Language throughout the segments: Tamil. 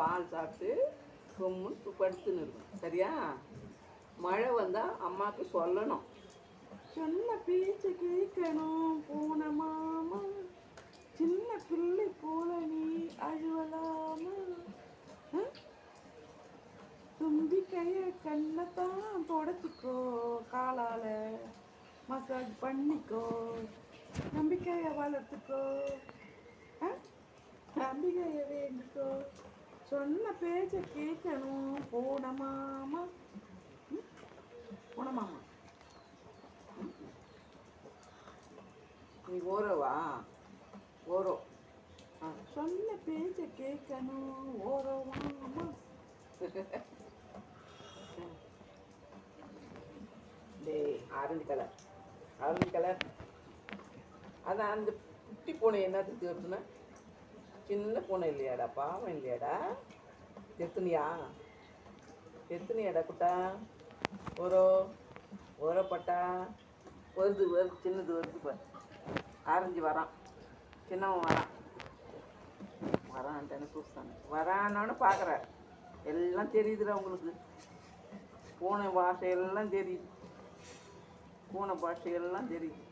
பால் சாப்பிட்டு கும்முன்னு படுத்துன்னு இருக்கணும். சரியா? மழை வந்தால் அம்மாவுக்கு சொல்லணும். சொன்ன பேச்சு கேட்கணும் பூனை மாமா. சின்ன பிள்ளை போல நீ அழுவலாமா? ஆ? தும்பிக்கைய கண்ணத்தான் தொடச்சிக்கோ காலால மசாஜ் பண்ணிக்கோ. நம்பிக்கையை வளர்த்துக்கோ. ஆ? வேண்டிக்கோ. சொன்ன பேச்ச கேட்கணும் போனமாமா போனமாமா நீ ஓரவா? ஓரோ. ஆ, சொன்ன பேச்ச கேட்கணும் ஓரவாமா டேய் ஆரஞ்சு கலர். Orange colour. அதான் அந்த குட்டி பூனை என்னத்துக்கு வருதுன்னா? சின்ன பூனை இல்லையாடா பாவம் இல்லையாடா? எத்தனையா? எத்தனையாடா குட்டா? ஒரு ஓரப்பட்டா வருது வருது சின்னது வருது பாரு. ஆரஞ்சு வரான். சின்னவன் வரான். வரான்ட்டு சூஸ்தாங்க வரானோன்னு பார்க்குற எல்லாம் தெரியுதுடா உங்களுக்கு. பூனை பாஷையெல்லாம் தெரியுது. பூனை பாஷையெல்லாம் தெரியுது.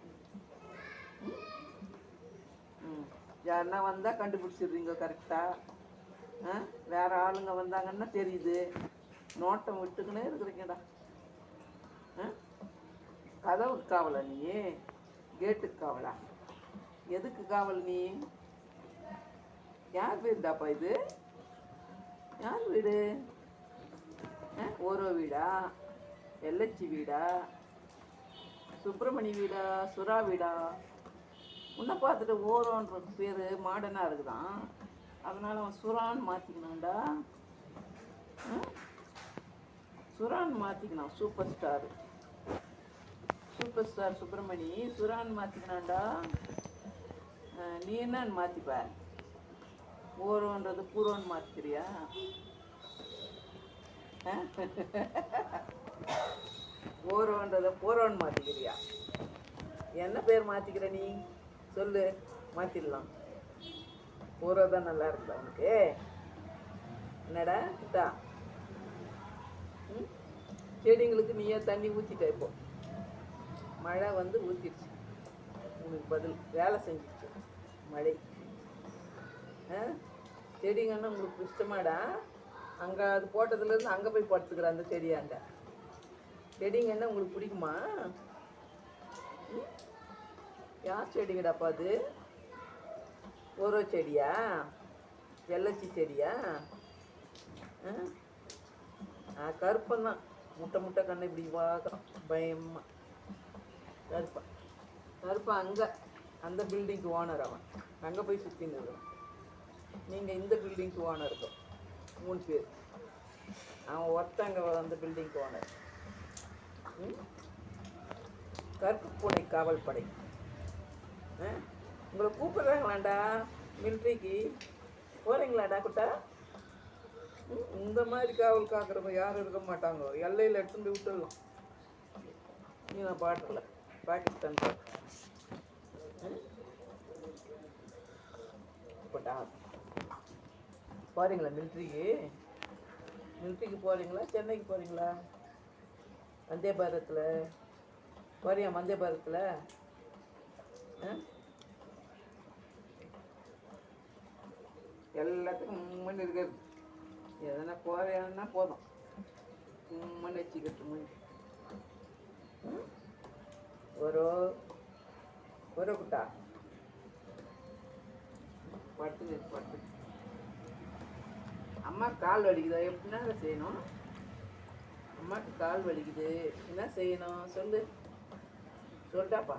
ம்? ம். யாருன்னா வந்தால் கண்டுபிடிச்சிடுறீங்க கரெக்டாக ஆ? வேறு ஆளுங்க வந்தாங்கன்னா தெரியுது. நோட்டம் விட்டுக்கினே இருக்கிறீங்கடா. ஆ? கதவுக்கு காவலா நீ? கேட்டுக்கு காவலா? எதுக்கு காவல் நீ? யார் வீடுடாப்பா இது? யார் வீடு? ஆ? ஓரோ வீடா? எல்லச்சி வீடா? சுப்பிரமணி வீடா? சுறா வீடா? உன்னை பார்த்துட்டு ஓரோன்ற பேர் மாடனாக இருக்குதான். அதனால் அவன் சுரான் மாற்றிக்கணும்டா சுரான் மாற்றிக்கணும் super star. Super star Subramani சுரான் மாற்றிக்கணும்டா நீ என்னன்னு மாற்றிப்ப ஓரோன்றது பூரோன்னு மாற்றிக்கிறியா ஓரோன்றதை போரோன்னு மாற்றிக்கிறியா என்ன பேர் மாற்றிக்கிற நீ? சொல்லு மாற்றிடலாம் ஊரோ தான் நல்லா இருக்குதா உனக்கு. என்னடா கிட்டா? ம்? செடிங்களுக்கு நீயே தண்ணி ஊற்றிட்ட இப்போ. மழை வந்து ஊற்றிடுச்சு உனக்கு பதில் வேலை செஞ்சிடுச்சு மழை. ஆ? செடிங்கன்னா உங்களுக்கு இஷ்டமாடா? அங்கே அது போட்டதுலேருந்து அங்கே போய் படுத்துக்கிற அந்த செடியாண்ட. செடிங்கன்னா உங்களுக்கு பிடிக்குமா? யார் செடிங்கடாப்பா அது? உரோ செடியா? எல்லச்சி செடியா? ஆ? கருப்பம் தான். முட்டை முட்டை கண்ணு இப்படி பார்க்குறோம் பயமா. கருப்பா கருப்பா அங்கே அந்த பில்டிங்க்கு ஓனர் அவன். அங்கே போய் சுற்றின்னு இருக்கிறான் நீங்கள் இந்த பில்டிங்க்கு ஓனர் இருக்கும். மூணு பேர். அவன் ஒருத்தங்க அந்த பில்டிங்க்கு ஓனர் கருப்பு பூனை காவல் படை. உங்களை கூப்பிடுறாங்களாண்டா மிலிட்ரிக்கு. போகிறீங்களாடா குட்டா? இந்த மாதிரி காவல் காக்கிறவங்க யாரும் இருக்க மாட்டாங்க. எல்லையில் எடுத்துட்டு விட்டுடலாம் நீ நான் பாட்டில் பாகிஸ்தான் பாட்டா போகிறீங்களா மிலிட்ரிக்கு? மிலிட்ரிக்கு போகிறீங்களா சென்னைக்கு போகிறீங்களா வந்தே பாரத்தில் போறியா வந்தே பாரத்தில் எல்லாத்துக்கும் உம்மன் இருக்கிறது எதனா போறியான்னா போதும். உம்மன் வச்சுக்கிட்டு மணி ஒரு ஒரு குட்டா. பட்டு பட்டு. அம்மா கால் வலிக்குதா? எப்படின்னா அதை செய்யணும். அம்மாவுக்கு கால் வலிக்குது. என்ன செய்யணும்? சொல்லு. சொல்லிட்டாப்பா.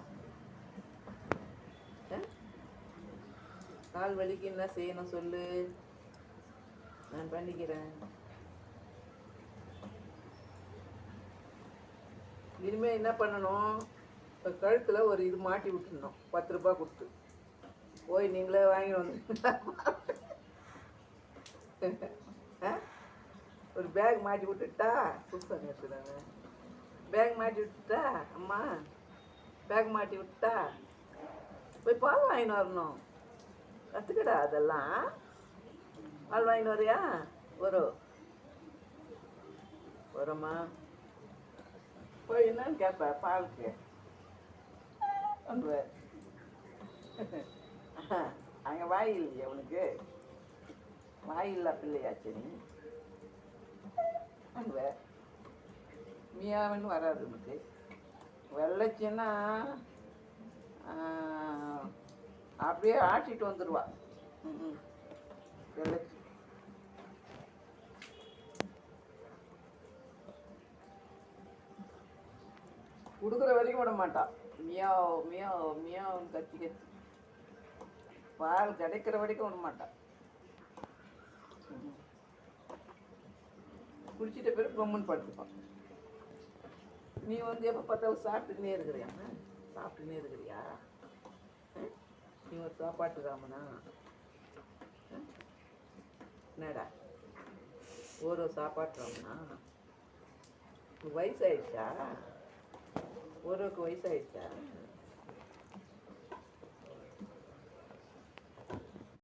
கால் வலிக்கு என்ன செய்யணும் சொல்லு. நான் பண்ணிக்கிறேன். இனிமேல் என்ன பண்ணணும்? இப்போ கழுத்தில் ஒரு இது மாட்டி விட்டுருணும் பத்து ரூபா கொடுத்து. போய் நீங்களே வாங்கி வந்து. ஒரு பேக் மாட்டி விட்டுட்டா? புதுசாக எடுத்துறாங்க பேக் மாட்டி விட்டுட்டா? அம்மா பேக் மாட்டி விட்டுட்டா? போய் பால் வாங்கின்னு வரணும். கற்றுக்கடா அதெல்லாம். பால் வாங்கிட்டு வரியா? ஒரு. வருமா போய் என்னன்னு கேட்ப பாலுக்கு. வந்துவேன் அங்கே வாய் இல்லையா உனக்கு? வாய் இல்லா பிள்ளையாச்சு நீ. வந்துவேன் மியாவன்னு வராது உனக்கு. வெள்ளச்சின்னா அப்படியே ஆட்டிட்டு வந்துடுவா ம் கொடுக்குற வரைக்கும் விட மாட்டா. மியாவோ மியாவோ மியாவ்னு கத்தி கத்தி. பால் கிடைக்கிற வரைக்கும் விட மாட்டா. ம். குடிச்சிட்ட பிறகு பொம்முன்னு படுத்துப்பான் நீ வந்து எப்போ பார்த்தாலும் சாப்பிட்டுனே இருக்கிறியா? சாப்பிட்டுனே இருக்கிறியா? இவன் சாப்பாட்டு ராமனா? என்னடா? ஒரு சாப்பாட்டு ராமனா? வயசாயிடுச்சா? ஒருவருக்கு வயசாயிடுச்சா?